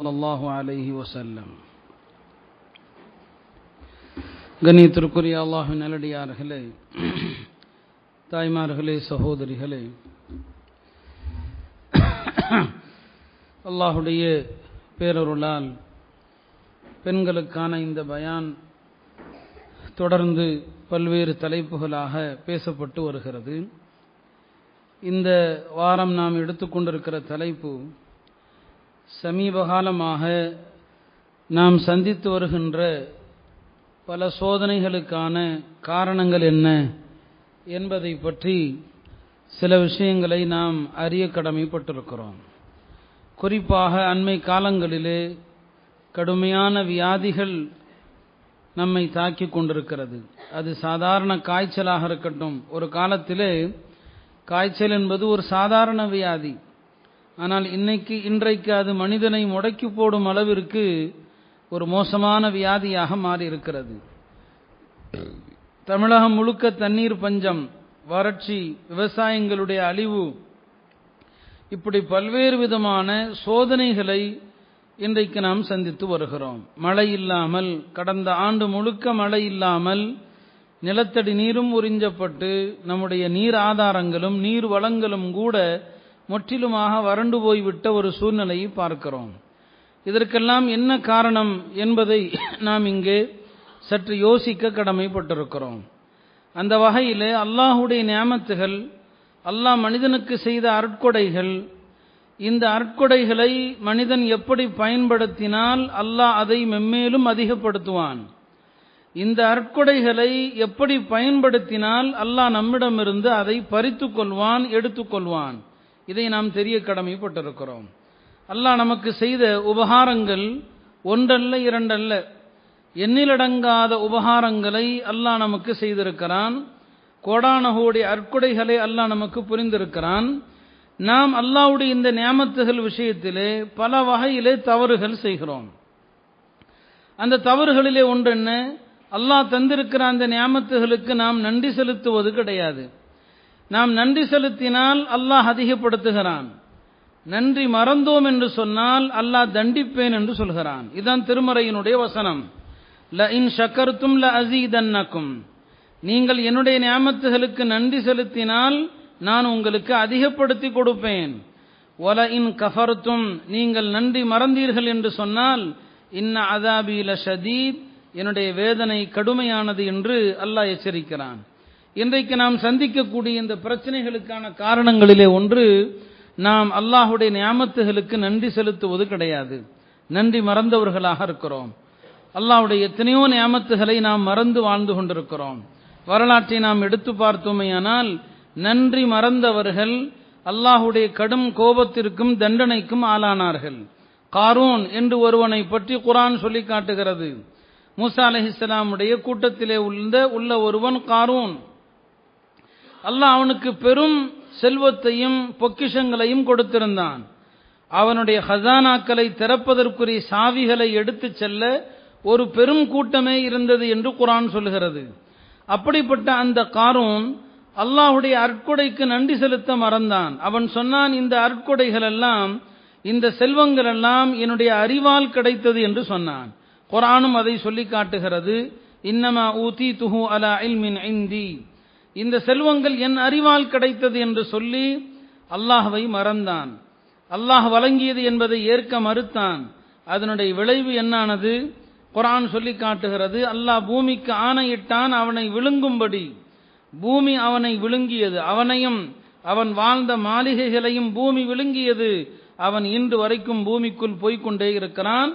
الله عليه وسلم கண்ணியத்திற்குரிய அல்லாஹு நல்லடியார்களே தாய்மார்களே சகோதரிகளே அல்லாஹுடைய பேரருளால் பெண்களுக்கான இந்த பயான் தொடர்ந்து பல்வேறு தலைப்புகளாக பேசப்பட்டு வருகிறது இந்த வாரம் நாம் எடுத்துக்கொண்டிருக்கிற தலைப்பு சமீப காலமாக நாம் சந்தித்து வருகின்ற பல சோதனைகளுக்கான காரணங்கள் என்ன என்பதை பற்றி சில விஷயங்களை நாம் அறிய கடமைப்பட்டிருக்கிறோம். குறிப்பாக அண்மை காலங்களிலே கடுமையான வியாதிகள் நம்மை தாக்கி கொண்டிருக்கிறது. அது சாதாரண காய்ச்சலாக இருக்கட்டும் ஒரு காலத்திலே காய்ச்சல் என்பது ஒரு சாதாரண வியாதி. ஆனால் இன்னைக்கு இன்றைக்கு அது மனிதனை முடக்கி போடும் அளவிற்கு ஒரு மோசமான வியாதியாக மாறி இருக்கிறது தமிழகம் முழுக்க தண்ணீர் பஞ்சம் வறட்சி விவசாயங்களுடைய அழிவு இப்படி பல்வேறு விதமான சோதனைகளை இன்றைக்கு நாம் சந்தித்து வருகிறோம். மழை இல்லாமல் கடந்த ஆண்டு முழுக்க மழை இல்லாமல் நிலத்தடி நீரும் உறிஞ்சப்பட்டு நம்முடைய நீர் ஆதாரங்களும் நீர் வளங்களும் கூட முற்றிலுமாக வறண்டு போய்விட்ட ஒரு சூழ்நிலையை பார்க்கிறோம். இதற்கெல்லாம் என்ன காரணம் என்பதை நாம் இங்கே சற்று யோசிக்க கடமைப்பட்டிருக்கிறோம். அந்த வகையில் அல்லாஹுடைய நியமத்துகள் அல்லாஹ் மனிதனுக்கு செய்த அற்கொடைகள் இந்த அற்கொடைகளை மனிதன் எப்படி பயன்படுத்தினால் அல்லாஹ் அதை மெம்மேலும் அதிகப்படுத்துவான். இந்த அற்கொடைகளை எப்படி பயன்படுத்தினால் அல்லாஹ் நம்மிடமிருந்து அதை பறித்து கொள்வான் எடுத்துக்கொள்வான் இதை நாம் தெரிய கடமைப்பட்டிருக்கிறோம். அல்லாஹ் நமக்கு செய்த உபகாரங்கள் ஒன்றல்ல இரண்டல்ல. எண்ணிலடங்காத உபகாரங்களை அல்லாஹ் நமக்கு செய்திருக்கிறான். கோடானகோடி அற்கொடைகளை அல்லாஹ் நமக்கு புரிந்திருக்கிறான். நாம் அல்லாவுடைய இந்த நியமத்துகள் விஷயத்திலே பல வகையிலே தவறுகள் செய்கிறோம். அந்த தவறுகளிலே ஒன்று என்ன அல்லாஹ் தந்திருக்கிற அந்த நியமத்துகளுக்கு நாம் நன்றி செலுத்துவது கிடையாது. நாம் நன்றி செலுத்தினால் அல்லாஹ் அதிகப்படுத்துகிறான். நன்றி மறந்தோம் என்று சொன்னால் அல்லாஹ் தண்டிப்பேன் என்று சொல்கிறான். இதுதான் திருமறையினுடைய வசனம். ல இன் ஷக்கர்த்தும் ல அசீதன்னக்கும் நீங்கள் என்னுடைய நியாமத்துகளுக்கு நன்றி செலுத்தினால் நான் உங்களுக்கு அதிகப்படுத்தி கொடுப்பேன். ஒல இன் கஃபர்த்தும் நீங்கள் நன்றி மறந்தீர்கள் என்று சொன்னால் இன்ன அதாபீல ஷதீத் என்னுடைய வேதனை கடுமையானது என்று அல்லாஹ் எச்சரிக்கிறான். இன்றைக்கு நாம் சந்திக்கக்கூடிய இந்த பிரச்சனைகளுக்கான காரணங்களிலே ஒன்று நாம் அல்லாஹுடைய நியாமத்துகளுக்கு நன்றி செலுத்துவது கிடையாது. நன்றி மறந்தவர்களாக இருக்கிறோம். அல்லாஹுடைய எத்தனையோ நியாமத்துகளை நாம் மறந்து வாழ்ந்து கொண்டிருக்கிறோம். வரலாற்றை நாம் எடுத்து பார்த்தோமேயானால் நன்றி மறந்தவர்கள் அல்லாஹுடைய கடும் கோபத்திற்கும் தண்டனைக்கும் ஆளானார்கள். காரூன் என்று ஒருவனை பற்றி குரான் சொல்லி காட்டுகிறது. மூசா அலஹிஸ்லாமுடைய கூட்டத்திலே உள்ள உள்ள ஒருவன் காரூன். அல்லாஹ் அவனுக்கு பெரும் செல்வத்தையும் பொக்கிஷங்களையும் கொடுத்திருந்தான். அவனுடைய ஹசானாக்களை திறப்பதற்குரிய சாவிகளை எடுத்துச் செல்ல ஒரு பெரும் கூட்டமே இருந்தது என்று குரான் சொல்கிறது அப்படிப்பட்ட அந்த காரூன் அல்லாஹுடைய அற்கொடைக்கு நன்றி செலுத்த மறந்தான். அவன் சொன்னான் இந்த அற்கொடைகள் எல்லாம் இந்த செல்வங்கள் எல்லாம் என்னுடைய அறிவால் கிடைத்தது என்று சொன்னான். குரானும் அதை சொல்லி காட்டுகிறது. இன்னமா ஊதி துஹு அலா இல்மின் ஐந்தி இந்த செல்வங்கள் என் அறிவால் கிடைத்தது என்று சொல்லி அல்லாஹவை மறந்தான். அல்லாஹ் வழங்கியது என்பதை ஏற்க மறுத்தான். அதனுடைய விளைவு என்னானது? குரான் சொல்லி காட்டுகிறது அல்லாஹ் பூமிக்கு ஆணையிட்டான் அவனை விழுங்கும்படி. பூமி அவனை விழுங்கியது அவனையும் அவன் வாழ்ந்த மாளிகைகளையும் பூமி விழுங்கியது. அவன் இன்று வரைக்கும் பூமிக்குள் போய்கொண்டே இருக்கிறான்.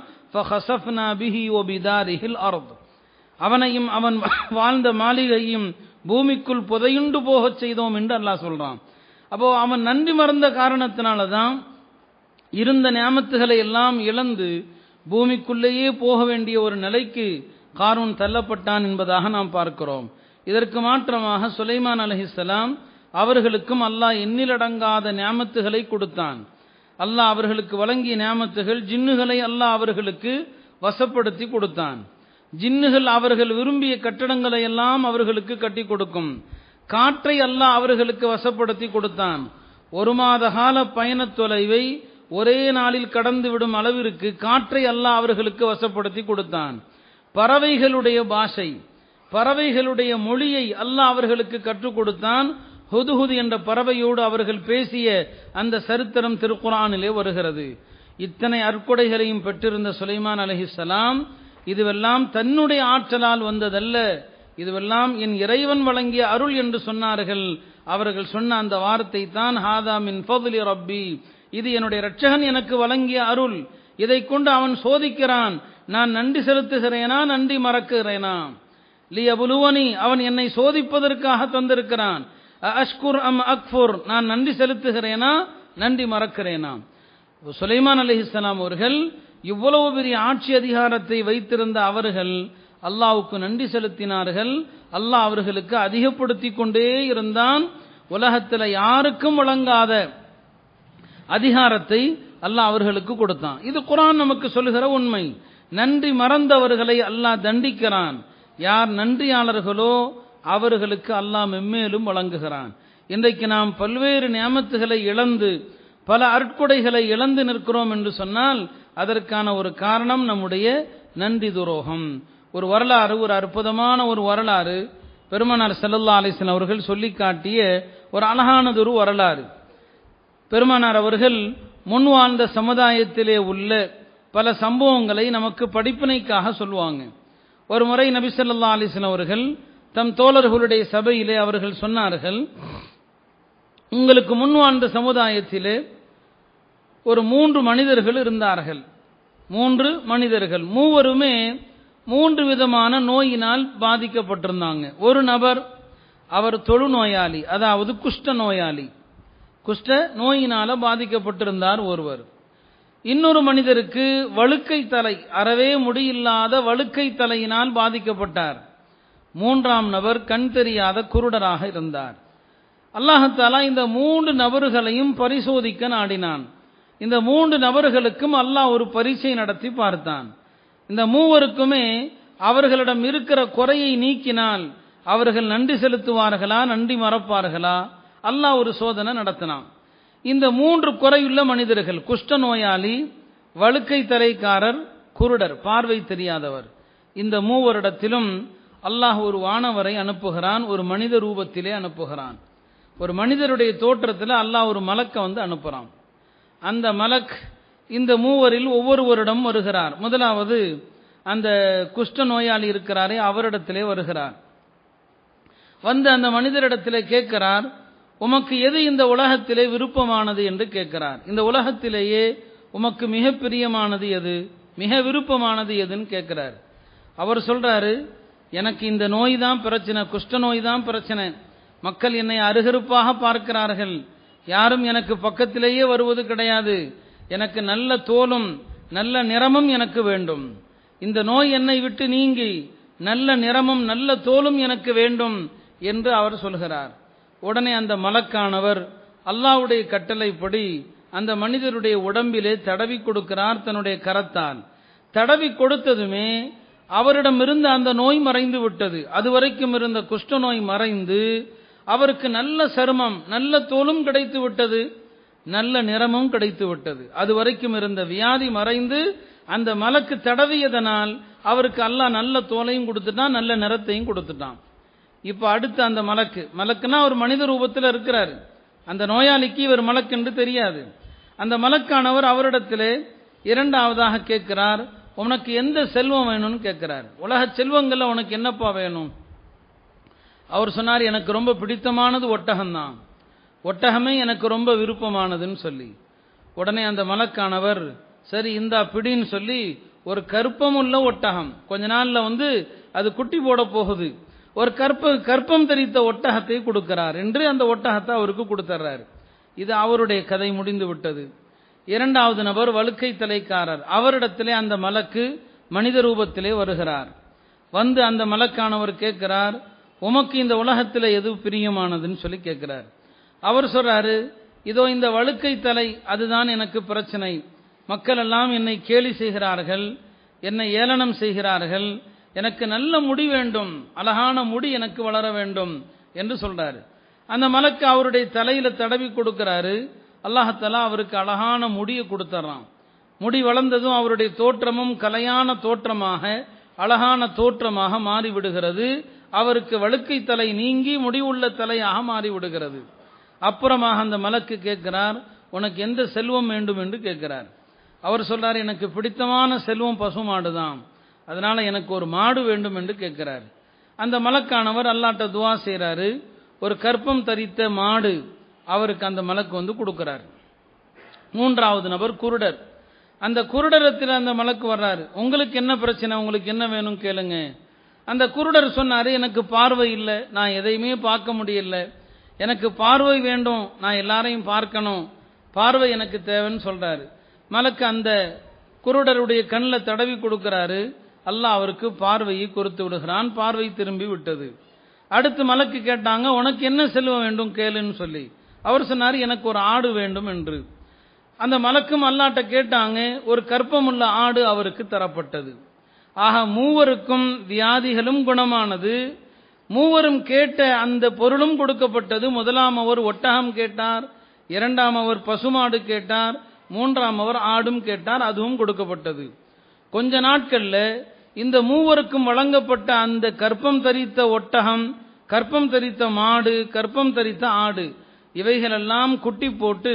அவனையும் அவன் வாழ்ந்த மாளிகையும் பூமிக்குள் புதையுண்டு போகச் செய்தோம் என்று அல்லாஹ் சொல்றான். அப்போ அவன் நன்றி மறந்த காரணத்தினால தான் இருந்த நியமத்துகளை எல்லாம் இழந்து பூமிக்குள்ளேயே போக வேண்டிய ஒரு நிலைக்கு காரூன் தள்ளப்பட்டான் என்பதாக நாம் பார்க்கிறோம். இதற்கு மாற்றமாக சுலைமான் அலஹிசலாம் அவர்களுக்கும் அல்லாஹ் எண்ணிலடங்காத நியமத்துகளை கொடுத்தான். அல்லாஹ் அவர்களுக்கு வழங்கிய நியமத்துகள் ஜின்னுகளை அல்லாஹ் அவர்களுக்கு வசப்படுத்தி கொடுத்தான். ஜின்னுகள் அவர்கள் விரும்பிய கட்டடங்களை எல்லாம் அவர்களுக்கு கட்டி கொடுக்கும். காற்றை அல்லாஹ் அவர்களுக்கு வசப்படுத்தி கொடுத்தான். ஒரு மாத கால பயணத் தொலைவை ஒரே நாளில் கடந்து விடும் அளவிற்கு காற்றை அல்லாஹ் அவர்களுக்கு வசப்படுத்தி கொடுத்தான். பறவைகளுடைய பாஷை பறவைகளுடைய மொழியை அல்லாஹ் அவர்களுக்கு கற்றுக் கொடுத்தான். ஹுதுஹுது என்ற பறவையோடு அவர்கள் பேசிய அந்த சரித்திரம் திருக்குறானிலே வருகிறது. இத்தனை அற்கொடைகளையும் பெற்றிருந்த சுலைமான் அலஹிசலாம் இதுவெல்லாம் தன்னுடைய ஆற்றலால் வந்ததல்ல. இதுவெல்லாம் என் இறைவன் வழங்கிய அருள் என்று சொன்னார்கள். அவர்கள் சொன்ன அந்த வார்த்தை தான் ஹாதா மின் ஃபதுலி ரப்பி. இது என்னுடைய ரட்சகன் எனக்கு வழங்கிய அருள். இதை கொண்டு அவன் சோதிக்கிறான் நான் நன்றி செலுத்துகிறேனா நன்றி மறக்குகிறேனா? லியபுலுவனி அவன் என்னை சோதிப்பதற்காக தந்திருக்கிறான். அஷ்குர் அம் அக்ஃபுர் நான் நன்றி செலுத்துகிறேனா நன்றி மறக்கிறேனா சுலைமான் அலிஹிஸ்லாம் அவர்கள் இவ்வளவு பெரிய ஆட்சி அதிகாரத்தை வைத்திருந்த அவர்கள் அல்லாவுக்கு நன்றி செலுத்தினார்கள். அல்லாஹ் அவர்களுக்கு அதிகப்படுத்தி கொண்டே இருந்தான். உலகத்தில் யாருக்கும் வழங்காத அதிகாரத்தை அல்லாஹ் அவர்களுக்கு கொடுத்தான். இது குரான் நமக்கு சொல்லுகிற உண்மை. நன்றி மறந்தவர்களை அல்லாஹ் தண்டிக்கிறான். யார் நன்றியாளர்களோ அவர்களுக்கு அல்லாஹ் மெம்மேலும் வழங்குகிறான். இன்றைக்கு நாம் பல்வேறு நியமத்துகளை இழந்து பல அற்கொடைகளை இழந்து நிற்கிறோம் என்று சொன்னால் அதற்கான ஒரு காரணம் நம்முடைய நன்றி துரோகம். ஒரு வரலாறு ஒரு அற்புதமான ஒரு வரலாறு பெருமனார் செல்லல்லா அலிசன் அவர்கள் சொல்லி காட்டிய ஒரு அழகானதொரு வரலாறு. பெருமனார் அவர்கள் முன் வாழ்ந்த சமுதாயத்திலே உள்ள பல சம்பவங்களை நமக்கு படிப்பினைக்காக சொல்லுவாங்க. ஒரு முறை நபி சொல்லா அலிசன் அவர்கள் தம் தோழர்களுடைய சபையிலே அவர்கள் சொன்னார்கள் உங்களுக்கு முன் வாழ்ந்த சமுதாயத்திலே ஒரு மூன்று மனிதர்கள் இருந்தார்கள். மூன்று மனிதர்கள். மூவருமே மூன்று விதமான நோயினால் பாதிக்கப்பட்டிருந்தாங்க. ஒரு நபர் அவர் தொழுநோயாளி அதாவது குஷ்ட நோயாளி. குஷ்ட நோயினால பாதிக்கப்பட்டிருந்தார் ஒருவர். இன்னொரு மனிதருக்கு வழுக்கை தலை அறவே முடியில்லாத வழுக்கை தலையினால் பாதிக்கப்பட்டார். மூன்றாம் நபர் கண் தெரியாத குருடராக இருந்தார். அல்லாஹத்தாலா இந்த மூன்று நபர்களையும் பரிசோதிக்க நாடினான். இந்த மூன்று நபர்களுக்கும் அல்லாஹ் ஒரு பரீட்சை நடத்தி பார்த்தான். இந்த மூவருக்குமே அவர்களிடம் இருக்கிற குறையை நீக்கினால் அவர்கள் நன்றி செலுத்துவார்களா நன்றி மறப்பார்களா? அல்லாஹ் ஒரு சோதனை நடத்தினான். இந்த மூன்று குறையுள்ள மனிதர்கள் குஷ்ட நோயாளி வழுக்கை தலைக்காரர் குருடர் பார்வை தெரியாதவர். இந்த மூவரிடத்திலும் அல்லாஹ் ஒரு வானவரை அனுப்புகிறான் ஒரு மனித ரூபத்திலே அனுப்புகிறான். ஒரு மனிதருடைய தோற்றத்தில் அல்லாஹ் ஒரு மலக்க வந்து அனுப்புகிறான் அந்த மலக் இந்த மூவரில் ஒவ்வொருவரிடம் வருகிறார். முதலாவது அந்த குஷ்ட நோயாளி இருக்கிறாரே அவரிடத்திலே வருகிறார். வந்து அந்த மனிதரிடத்திலே கேட்கிறார் உமக்கு எது இந்த உலகத்திலே விருப்பமானது? என்று கேட்கிறார். இந்த உலகத்திலேயே உமக்கு மிக பிரியமானது எது? மிக விருப்பமானது எதுன்னு கேட்கிறார். அவர் சொல்றாரு எனக்கு இந்த நோய் தான் பிரச்சனை குஷ்ட நோய் தான் பிரச்சனை. மக்கள் என்னை அருகருப்பாக பார்க்கிறார்கள். யாரும் எனக்கு பக்கத்திலேயே வருவது கிடையாது. எனக்கு நல்ல தோலும் நல்ல நிறமும் எனக்கு வேண்டும். இந்த நோய் என்னை விட்டு நீங்கி நல்ல நிறமும் நல்ல தோலும் எனக்கு வேண்டும் என்று அவர் சொல்கிறார். உடனே அந்த மலக்கானவர் அல்லாவுடைய கட்டளைப்படி அந்த மனிதருடைய உடம்பிலே தடவி கொடுக்கிறார் தன்னுடைய கரத்தால். தடவி கொடுத்ததுமே அவரிடமிருந்து அந்த நோய் மறைந்து விட்டது. அதுவரைக்கும் இருந்த குஷ்ட நோய் மறைந்து அவருக்கு நல்ல சருமம் நல்ல தோலும் கிடைத்து விட்டது. நல்ல நிறமும் கிடைத்து விட்டது. அது வரைக்கும் இருந்த வியாதி மறைந்து அந்த மலக்கு தடவியதனால் அவருக்கு அல்லாஹ் நல்ல தோலையும் கொடுத்துட்டான் நல்ல நிறத்தையும் கொடுத்துட்டான். இப்ப அடுத்து அந்த மலக்கு. மலக்குனா ஒரு மனித ரூபத்தில் இருக்கிறார். அந்த நோயாளிக்கு இவர் மலக்கு என்று தெரியாது. அந்த மலக்கானவர் அவரிடத்திலே இரண்டாவதாக கேட்கிறார். உனக்கு எந்த செல்வம் வேணும்னு கேட்கிறார். உலக செல்வங்கள்ல உனக்கு என்னப்பா வேணும்? அவர் சொன்னார் எனக்கு ரொம்ப பிடித்தமானது ஒட்டகம்தான். ஒட்டகமே எனக்கு ரொம்ப விருப்பமானதுன்னு சொல்லி. உடனே அந்த மலக்கானவர் சரி இந்தா பிடின்னு சொல்லி ஒரு கற்பம் உள்ள ஒட்டகம். கொஞ்ச நாள்ல வந்து அது குட்டி போட போகுது. ஒரு கற்ப கற்பம் தெரித்த ஒட்டகத்தை கொடுக்கிறார் என்று அந்த ஒட்டகத்தை அவருக்கு கொடுத்துறாரு இது அவருடைய கதை முடிந்து விட்டது. இரண்டாவது நபர் வழுக்கை தலைக்காரர். அவரிடத்திலே அந்த மலக்கு மனித ரூபத்திலே வருகிறார். வந்து அந்த மலக்கானவர் கேட்கிறார் உமக்கு இந்த உலகத்தில் எது பிரியமானதுன்னு சொல்லி கேட்கிறார் அவர் சொல்றாரு இதோ இந்த வழுக்கை தலை அதுதான் எனக்கு பிரச்சனை. மக்கள் எல்லாம் என்னை கேலி செய்கிறார்கள் என்னை ஏளனம் செய்கிறார்கள் எனக்கு நல்ல முடி வேண்டும் அழகான முடி எனக்கு வளர வேண்டும் என்று சொல்றாரு. அந்த மலக்கு அவருடைய தலையில தடவி கொடுக்கிறாரு. அல்லாஹத்தலா அவருக்கு அழகான முடியை கொடுத்துட்றான் முடி வளர்ந்ததும் அவருடைய தோற்றமும் கலையான தோற்றமாக அழகான தோற்றமாக மாறிவிடுகிறது. அவருக்கு வழுக்கை தலை நீங்கி முடிவுள்ள தலையாக மாறிவிடுகிறது. அப்புறமாக அந்த மலக்கு கேட்கிறார் உனக்கு எந்த செல்வம் வேண்டும்? என்று கேட்கிறார். அவர் சொல்றார் எனக்கு பிடித்தமான செல்வம் பசுமாடு தான் அதனால எனக்கு ஒரு மாடு வேண்டும் என்று கேட்கிறார். அந்த மலக்கானவர் அல்லாட்ட துவா செய்கிறாரு ஒரு கற்பம் தரித்த மாடு அவருக்கு அந்த மலக்கு வந்து கொடுக்கிறார். மூன்றாவது நபர் குருடர். அந்த குருடரத்தில் அந்த மலக்கு வர்றாரு. உங்களுக்கு என்ன பிரச்சனை? உங்களுக்கு என்ன வேணும்? கேளுங்க. அந்த குருடர் சொன்னாரு எனக்கு பார்வை இல்லை நான் எதையுமே பார்க்க முடியல. எனக்கு பார்வை வேண்டும் நான் எல்லாரையும் பார்க்கணும். பார்வை எனக்கு தேவைன்னு சொல்றாரு. மலக்கு அந்த குருடருடைய கண்ணில் தடவி கொடுக்கிறாரு. அல்லாஹ் அவருக்கு பார்வையை கொடுத்து விடுகிறான் பார்வை திரும்பி விட்டது. அடுத்து மலக்கு கேட்டாங்க உனக்கு என்ன செல்வம் வேண்டும் கேளுன்னு சொல்லி. அவர் சொன்னார் எனக்கு ஒரு ஆடு வேண்டும் என்று. அந்த மலக்கும் அல்லாட்ட கேட்டாங்க ஒரு கற்பமுள்ள ஆடு அவருக்கு தரப்பட்டது. ஆக மூவருக்கும் வியாதிகளும் குணமானது. மூவரும் கேட்ட அந்த பொருளும் கொடுக்கப்பட்டது. முதலாம் அவர் ஒட்டகம் கேட்டார் இரண்டாம் அவர் பசுமாடு கேட்டார் மூன்றாம் அவர் ஆடும் கேட்டார் அதுவும் கொடுக்கப்பட்டது. கொஞ்ச நாட்கள்ல இந்த மூவருக்கும் வழங்கப்பட்ட அந்த கற்பம் தரித்த ஒட்டகம் கற்பம் தரித்த மாடு கற்பம் தரித்த ஆடு இவைகளெல்லாம் குட்டி போட்டு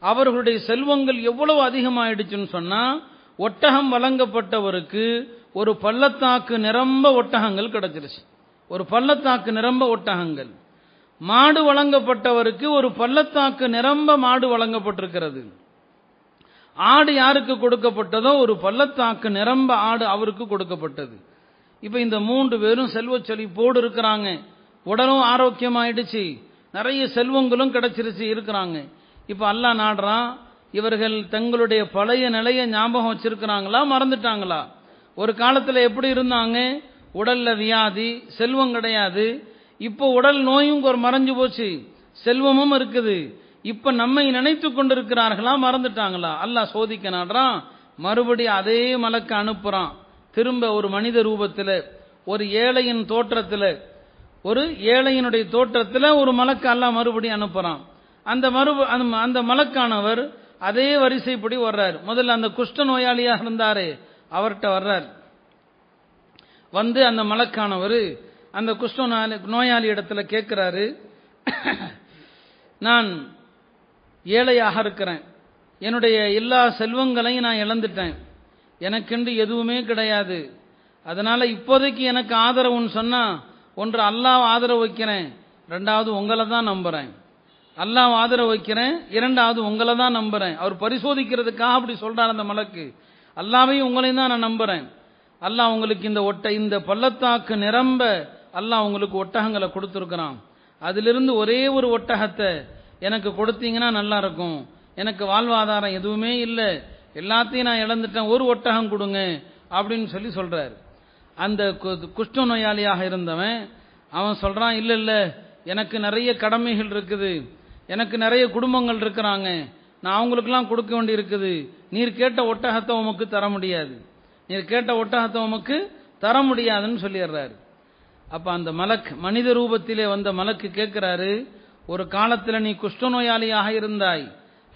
அவர்களுடைய செல்வங்கள் எவ்வளவு அதிகமாயிடுச்சுன்னு சொன்னா ஒட்டகம் வழங்கப்பட்டவருக்கு ஒரு பள்ளத்தாக்கு நிரம்ப ஒட்டகங்கள் கிடைச்சிருச்சு. ஒரு பள்ளத்தாக்கு நிரம்ப ஒட்டகங்கள். மாடு வழங்கப்பட்டவருக்கு ஒரு பள்ளத்தாக்கு நிரம்ப மாடு வழங்கப்பட்டிருக்கிறது. ஆடு யாருக்கு கொடுக்கப்பட்டதோ ஒரு பள்ளத்தாக்கு நிரம்ப ஆடு அவருக்கு கொடுக்கப்பட்டது. இப்ப இந்த மூன்று பேரும் செல்வ செழிப்போடு இருக்கிறாங்க. உடலும் ஆரோக்கியமாயிடுச்சு. நிறைய செல்வங்களும் கிடைச்சிருச்சு இருக்கிறாங்க. இப்ப அல்லாஹ் நாடுறான் இவர்கள் தங்களுடைய பழைய நிலையை ஞாபகம் வச்சிருக்கிறாங்களா மறந்துட்டாங்களா? ஒரு காலத்தில் எப்படி இருந்தாங்க? உடல்ல வியாதி செல்வம் கிடையாது. இப்போ உடல் நோயும் ஒரு மறைஞ்சு போச்சு. செல்வமும் இருக்குது. இப்ப நம்மை நினைத்து கொண்டிருக்கிறார்களா? மறந்துட்டாங்களா? அல்லாஹ் சோதிக்க நாடுறான் மறுபடியும் அதே மலக்க அனுப்புறான். திரும்ப ஒரு மனித ரூபத்தில் ஒரு ஏழையின் தோற்றத்தில் ஒரு ஏழையினுடைய தோற்றத்தில் ஒரு மலக்கு அல்லாஹ் மறுபடியும் அனுப்புறான். அந்த மறு அந்த- அந்த மலக்கானவர் அதே வரிசைப்படி வர்றார். முதல்ல அந்த குஷ்ட நோயாளியாக இருந்தாரே. அவர்கிட்ட வர்றார். வந்து அந்த மலக்கானவர் அந்த குஷ்ட நோயாளி- இடத்துல கேட்கிறாரு நான் ஏழையாக இருக்கிறேன். என்னுடைய எல்லா செல்வங்களையும் நான் இழந்துட்டேன். எனக்கென்று எதுவுமே கிடையாது. அதனால இப்போதைக்கு எனக்கு ஆதரவுன்னு சொன்னா ஒன்று அல்லாஹ் ஆதரவு வைக்கிறேன் ரெண்டாவது உங்களை தான் நம்புறேன். அல்லாஹ் ஆதரவு வைக்கிறேன் இரண்டாவது உங்களை தான் நம்புறேன். அவர் பரிசோதிக்கிறதுக்காக அப்படி சொல்றார் அந்த மலக்கு. அல்லாவையும் உங்களையும் தான் நான் நம்புறேன். அல்லாஹ் உங்களுக்கு இந்த ஒட்டை இந்த பள்ளத்தாக்கு நிரம்ப அல்லாஹ் உங்களுக்கு ஒட்டகங்களை கொடுத்துருக்கிறான். அதிலிருந்து ஒரே ஒரு ஒட்டகத்தை எனக்கு கொடுத்தீங்கன்னா நல்லா இருக்கும். எனக்கு வாழ்வாதாரம் எதுவுமே இல்லை. எல்லாத்தையும் நான் இழந்துட்டேன். ஒரு ஒட்டகம் கொடுங்க அப்படின்னு சொல்லி சொல்றாரு. அந்த கு- குஷ்ட நோயாளியாக இருந்தவன் அவன் சொல்றான் இல்ல இல்ல எனக்கு நிறைய கடமைகள் இருக்குது. எனக்கு நிறைய குடும்பங்கள் இருக்கிறாங்க. நான் அவங்களுக்கெல்லாம் கொடுக்க வேண்டி இருக்குது நீர் கேட்ட ஒட்டகத்தை உமக்கு தர முடியாது. நீர் கேட்ட ஒட்டகத்தை உமக்கு தர முடியாதுன்னு சொல்லிடுறாரு. அப்ப அந்த மலக் மனித ரூபத்திலே வந்த மலக்கு கேட்கிறாரு ஒரு காலத்துல நீ குஷ்டநோயாளியாக இருந்தாய்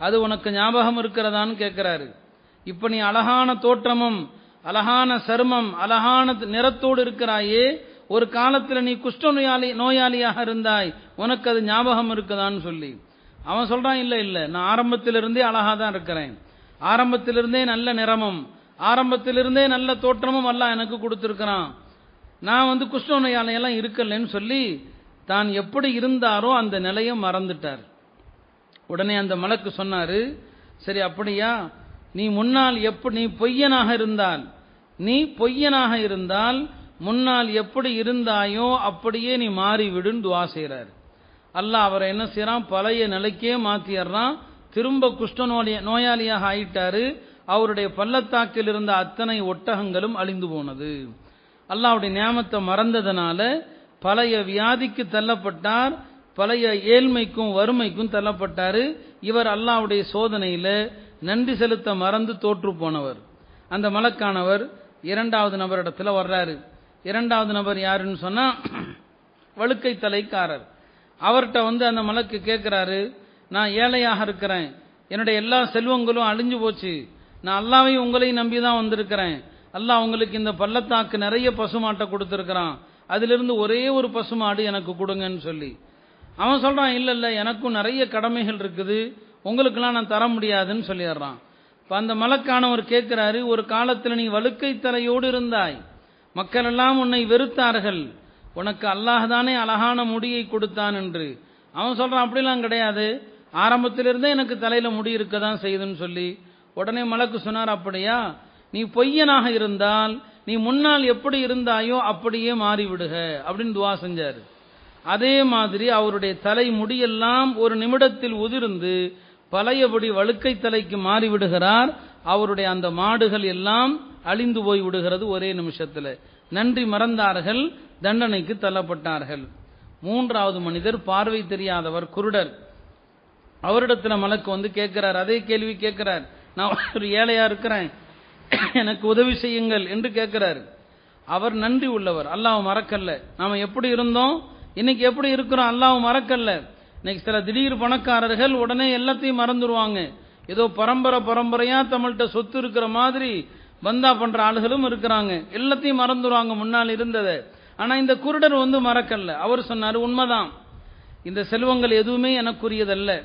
அது உனக்கு ஞாபகம் இருக்கிறதான்னு கேட்கிறாரு. இப்ப நீ அழகான தோற்றமும் அழகான சருமம் அழகான நிறத்தோடு இருக்கிறாயே ஒரு காலத்துல நீ குஷ்ட நோயாளி நோயாளியாக இருந்தாய் உனக்கு அது ஞாபகம் இருக்குதான்னு சொல்லி. அவன் சொல்றான் இல்ல இல்ல நான் ஆரம்பத்திலிருந்தே அழகா தான் இருக்கிறேன். ஆரம்பத்திலிருந்தே நல்ல நிறமும் ஆரம்பத்திலிருந்தே நல்ல தோற்றமும் எல்லாம் எனக்கு கொடுத்திருக்கிறான். நான் வந்து குஷ்ண நோயாளியெல்லாம் இருக்கலன்னு சொல்லி தான் எப்படி இருந்தாரோ அந்த நிலையை மறந்துட்டார். உடனே அந்த மலக்கு சொன்னாரு சரி அப்படியா? நீ முன்னால் எப்படி நீ பொய்யனாக இருந்தால் நீ பொய்யனாக இருந்தால் முன்னால் எப்படி இருந்தாயோ அப்படியே நீ மாறிவிடுன்னு துவா செய்கிறார் அல்லாஹ் அவரை என்ன செய்யறான் பழைய நிலைக்கே மாத்திடுறான் திரும்ப குஷ்ட நோய நோயாளியாக ஆயிட்டாரு. அவருடைய பள்ளத்தாக்கில் இருந்த அத்தனை ஒட்டகங்களும் அழிந்து போனது. அல்லாவுடைய நியமத்தை மறந்ததனால பழைய வியாதிக்கு தள்ளப்பட்டார் பழைய ஏழ்மைக்கும் வறுமைக்கும் தள்ளப்பட்டாரு. இவர் அல்லாவுடைய சோதனையில நன்றி செலுத்த மறந்து தோற்று போனவர். அந்த மலக்கானவர் இரண்டாவது நபரிடத்துல வர்றாரு. இரண்டாவது நபர் யாருன்னு சொன்னா வழுக்கை தலைக்காரர் அவர்கிட்ட வந்து அந்த மலக்கு கேட்கிறாரு நான் ஏழையாக இருக்கிறேன். என்னுடைய எல்லா செல்வங்களும் அழிஞ்சு போச்சு. நான் அல்லாவையும் உங்களையும் நம்பி தான் வந்திருக்கிறேன். அல்லாஹ் உங்களுக்கு இந்த பள்ளத்தாக்கு நிறைய பசுமாட்டை கொடுத்துருக்கிறான். அதிலிருந்து ஒரே ஒரு பசுமாடு எனக்கு கொடுங்கன்னு சொல்லி. அவன் சொல்றான் இல்லை இல்லை எனக்கும் நிறைய கடமைகள் இருக்குது. உங்களுக்கெல்லாம் நான் தர முடியாதுன்னு சொல்லிடுறான். இப்போ அந்த மலக்கானவர் கேட்கிறாரு ஒரு காலத்தில் நீ வழுக்கை தலையோடு இருந்தாய். மக்கள் எல்லாம் உன்னை வெறுத்தார்கள். உனக்கு அல்லாஹ் தானே அழகான முடியை கொடுத்தான் என்று. அவன் சொல்றான் அப்படிலாம் கிடையாது. ஆரம்பத்திலிருந்தே எனக்கு தலையில முடி இருக்க தான் செய்யுதுன்னு சொல்லி உடனே மலக்கு சொன்னார் அப்படியா? நீ பொய்யனாக இருந்தால் நீ முன்னால் எப்படி இருந்தாயோ அப்படியே மாறிவிடுக அப்படின்னு துவா செஞ்சாரு. அதே மாதிரி அவருடைய தலை முடியெல்லாம் ஒரு நிமிடத்தில் உதிர்ந்து பழையபடி வழுக்கை தலைக்கு மாறிவிடுகிறார். அவருடைய அந்த மாடுகள் எல்லாம் அழிந்து போய் விடுகிறது ஒரே நிமிஷத்தில். நன்றி மறந்தார்கள் தண்டனைக்கு தள்ளப்பட்டார்கள். மூன்றாவது மனிதர் பார்வை தெரியாதவர் குருடர். அவரிடத்துல மலக்கு வந்து கேட்கிறார். அதே கேள்வி கேட்கிறார். நான் ஒரு ஏழையா இருக்கிறேன். எனக்கு உதவி செய்யுங்கள் என்று கேட்கிறார். அவர் நன்றி உள்ளவர். அல்லாஹ் மறக்கல்ல. நாம எப்படி இருந்தோம்? இன்னைக்கு எப்படி இருக்கிறோம்? அல்லாஹ் மறக்கல்ல. இன்னைக்கு சில திடீர் பணக்காரர்கள் உடனே எல்லாத்தையும் மறந்துடுவாங்க ஏதோ பரம்பரை பரம்பரையா தமிழ்கிட்ட சொத்து இருக்கிற மாதிரி பந்தா பண்ற ஆளுகளும் இருக்கிறாங்க. எல்லாத்தையும் மறந்துடுவாங்க முன்னால் இருந்ததை. ஆனா இந்த குருடர் வந்து மறக்கல்ல. அவர் சொன்னார் உண்மைதான். இந்த செல்வங்கள் எதுவுமே எனக்குரியதல்ல.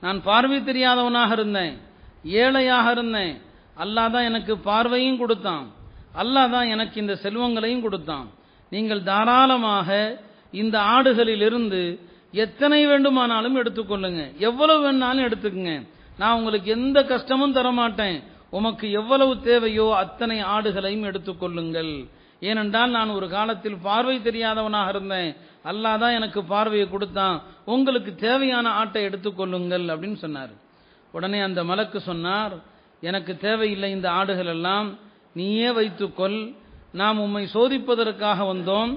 நான் பார்வை தெரியாதவனாக இருந்தேன். ஏழையாக இருந்தேன். அல்லாதான் எனக்கு பார்வையும் கொடுத்தான். அல்லாதான் எனக்கு இந்த செல்வங்களையும் கொடுத்தான். நீங்கள் தாராளமாக இந்த ஆடுகளிலிருந்து எத்தனை வேண்டுமானாலும் எடுத்துக்கொள்ளுங்க. எவ்வளவு வேணாலும் எடுத்துக்கங்க. நான் உங்களுக்கு எந்த கஷ்டமும் தர மாட்டேன் உமக்கு எவ்வளவு தேவையோ அத்தனை ஆடுகளையும் எடுத்துக்கொள்ளுங்கள். ஏனென்றால் நான் ஒரு காலத்தில் பார்வை தெரியாதவனாக இருந்தேன். அல்லாஹ் தான் எனக்கு பார்வையை கொடுத்தான். உங்களுக்கு தேவையான ஆட்டை எடுத்துக்கொள்ளுங்கள் அப்படின்னு சொன்னார். உடனே அந்த மலக்கு சொன்னார் எனக்கு தேவையில்லை இந்த ஆடுகள் எல்லாம். நீயே வைத்துக்கொள் நாம் உம்மை சோதிப்பதற்காக வந்தோம்.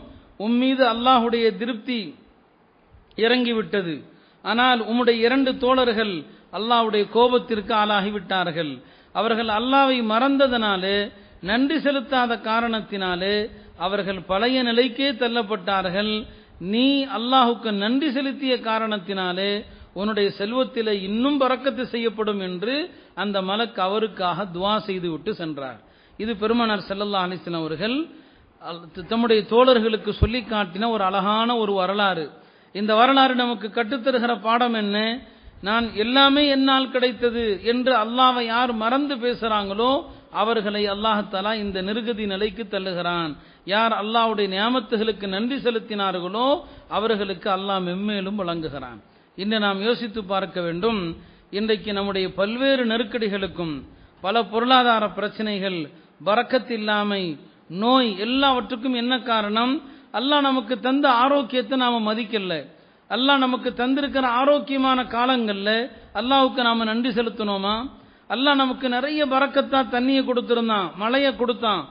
உம்மீது அல்லாஹுடைய திருப்தி இறங்கிவிட்டது. ஆனால் உம்முடைய இரண்டு தோழர்கள் அல்லாஹ்வுடைய கோபத்திற்கு ஆளாகிவிட்டார்கள். அவர்கள் அல்லாவை மறந்ததனாலே நன்றி செலுத்தாத காரணத்தினாலே அவர்கள் பழைய நிலைக்கே தள்ளப்பட்டார்கள். நீ அல்லாஹுக்கு நன்றி செலுத்திய காரணத்தினாலே உன்னுடைய செல்வத்திலே இன்னும் பறக்கத்து செய்யப்படும் என்று அந்த மலக்கு அவருக்காக துவா செய்துவிட்டு சென்றார். இது பெருமனார் செல்லல்லா அலிஸ்லாம் அவர்கள் தம்முடைய தோழர்களுக்கு சொல்லி காட்டின ஒரு அழகான ஒரு வரலாறு. இந்த வரலாறு நமக்கு கற்றுத்தருகிற பாடம் என்ன? நான் எல்லாமே என்னால் கிடைத்தது என்று அல்லாவை யார் மறந்து பேசுறாங்களோ அவர்களை அல்லாஹாலா இந்த நிருகதி நிலைக்கு தள்ளுகிறான். யார் அல்லாவுடைய நியாமத்துகளுக்கு நன்றி செலுத்தினார்களோ அவர்களுக்கு அல்லாஹ் மெம்மேலும் வழங்குகிறான். இன்று நாம் யோசித்து பார்க்க வேண்டும் இன்றைக்கு நம்முடைய பல்வேறு நெருக்கடிகளுக்கும் பல பொருளாதார பிரச்சனைகள் பறக்கத்தில்லாமை நோய் எல்லாவற்றுக்கும் என்ன காரணம்? அல்லாஹ் நமக்கு தந்த ஆரோக்கியத்தை நாம மதிக்கல. அல்லாஹ் நமக்கு தந்திருக்கிற ஆரோக்கியமான காலங்கள்ல அல்லாவுக்கு நாம நன்றி செலுத்தணுமா? அல்லாஹ் நமக்கு நிறைய பறக்கத்தான் தண்ணியை கொடுத்திருந்தான் மழையை கொடுத்தான்.